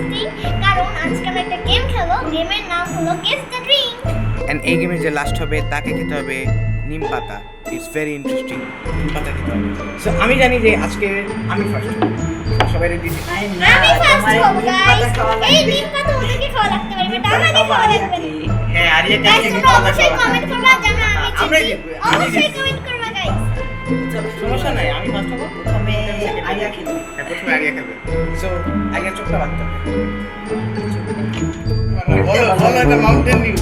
Interesting কারণ আজকে আমরা একটা গেম খেলব। গেমের নাম হলো গেস দ্য ড্রিঙ্ক অ্যান্ড এই গেমে যে লাস্ট হবে তাকে খেতে হবে নিম পাতা। ইটস ভেরি ইন্টারেস্টিং নিম পাতা খেতে হবে। সো আমি জানি যে আজকে আমি ফার্স্ট সবাই রেডি আমি ফার্স্ট হব গাইস এই নিম পাতা ওদেরকে খাওয়া লাগতে পারে বাট আমাকে খাওয়া লাগবে না। হ্যাঁ কমেন্ট করবা আমি অবশ্যই কমেন্ট করবা গাইস সমস্যা নাই আমি ফার্স্ট হব প্রথমে আরিয়া খেলবে। হ্যাঁ প্রথমে আরিয়া খেলবে। সো আরিয়া চোখটা বাঁধতে হবে বলো বলো এটা মাউন্টেন নিউ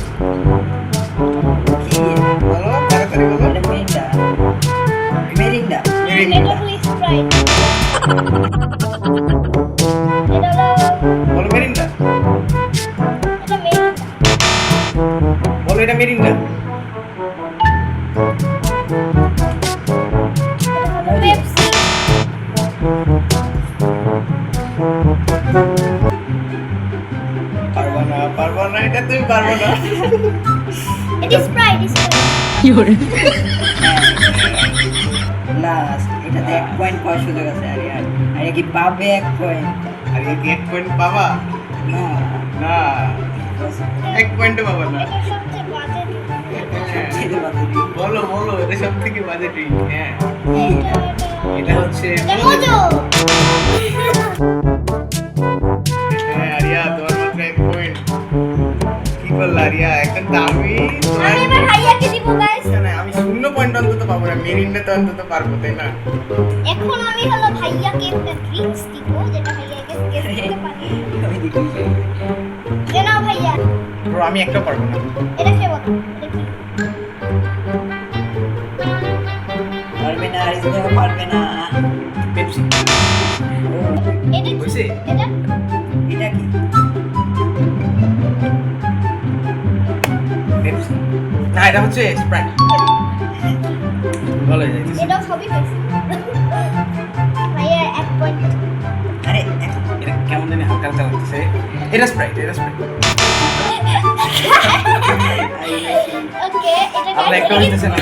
কি? বলো তাড়াতাড়ি বলো। এটা মেরিন্ডা মেরিন্ডা এটা হলো স্প্রাইট এটা হলো বলো মেরিন্ডা বলো এটা মেরিন্ডা পারব না পারব না এটা তুমি পারব না। এটা স্প্রাইট স্প্রাইট লাস্ট এটাতে এক পয়েন্ট পাওয়ার সুযোগ আছে আরিয়া আরিয়া কি পাবে এক পয়েন্ট আরিয়া কি এক পয়েন্ট পাবা? না। না। এক পয়েন্টও পাবা না। বলো বলো এটা সব থেকে বাজে ড্রিঙ্ক হ্যাঁ। এটা এটা হচ্ছে দামি। আমি এবার ভাইয়াকে দিব গাইস না, না, আমি শূন্য পয়েন্ট অন্তত পাবো না মেরিনটা তো অন্তত পারব তাই না? এখন আমি হলো ভাইয়াকে একটা ড্রিঙ্কস দিব যেটা ভাইয়াকে গেস করতে পারে। আমি দেখি যে নাও ভাইয়া। ব্রো আমি একটাও পারব না। এটা খেয়ে বলো পারবে না আরিয়া পারবে না। এটা হচ্ছে স্প্রাইট বলো যাইতেছে এটাও সবই পেয়েছি। ভাইয়া এক পয়েন্ট আরে এটা কেমন জানি হালকা হালকা লাগতেছে এটা স্প্রাইট এটা স্প্রাইট ওকে এটা আমরা একটা হইতেছে না?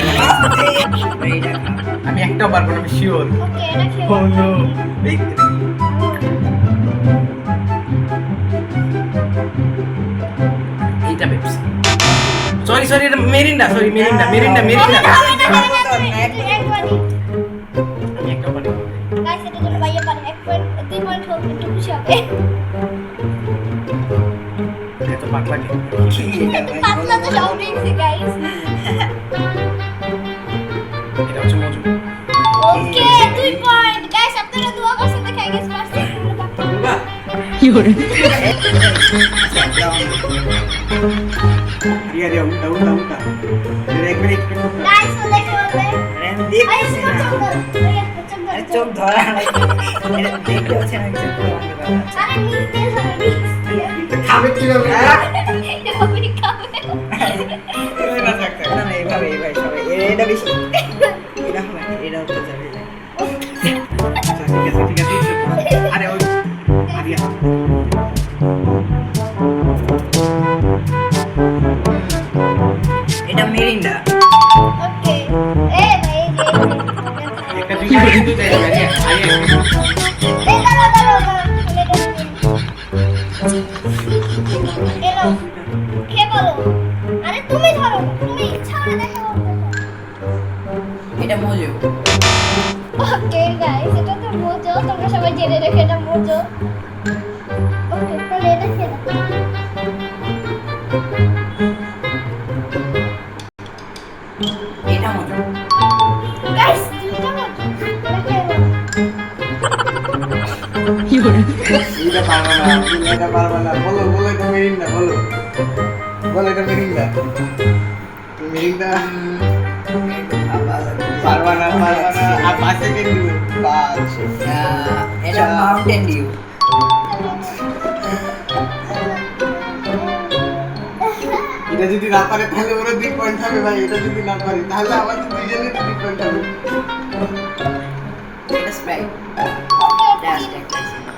আমি একটাও পারব না আমি শিওর ওকে এটা খেয়ে সরি সরি এটা Mirinda sorry Mirinda Mirinda Mirinda এটা খাও, এটা খাও, এটা খাও, এটা একবারই। আমি একটাও পারি Guys, এটার জন্য ভাইয়া পারে এক পয়েন্ট দুই পয়েন্ট হোক একটু খুশি হবে এত পাতলা কে কি এটা ভাই? পাতলা তো সব ড্রিঙ্কসই গাইস এটা হচ্ছে মজু ওকে দুই পয়েন্ট গাইস আপনারা দোয়া করছেন দেখে আই গেস পারছি বুবা রিয়া রিয়া উল্টা উল্টা উল্টা একবার না। চোখ ধর চোখ ধর চোখ ধরা। দেখতে হচ্ছে না হবে নিতে খাবে কীভাবে খাবে না থাকতে না, না, এইভাবে, এইভাবে, সবাই। এটা বেশি। এটা মজু। ওকে গাইস এটা তো মোজো। তোমরা সবাই জেনে রেখে এটা মোজো। এটা পারব না বলো বলো এটা মেরিন্ডা বলো বলো এটা মেরিন্ডা না পারবা এটা যদি না পারে তাহলে ওরা দুই পয়েন্ট হবে ভাই এটা যদি না পারে তাহলে আমাদের দুইজনের দুই পয়েন্ট হবে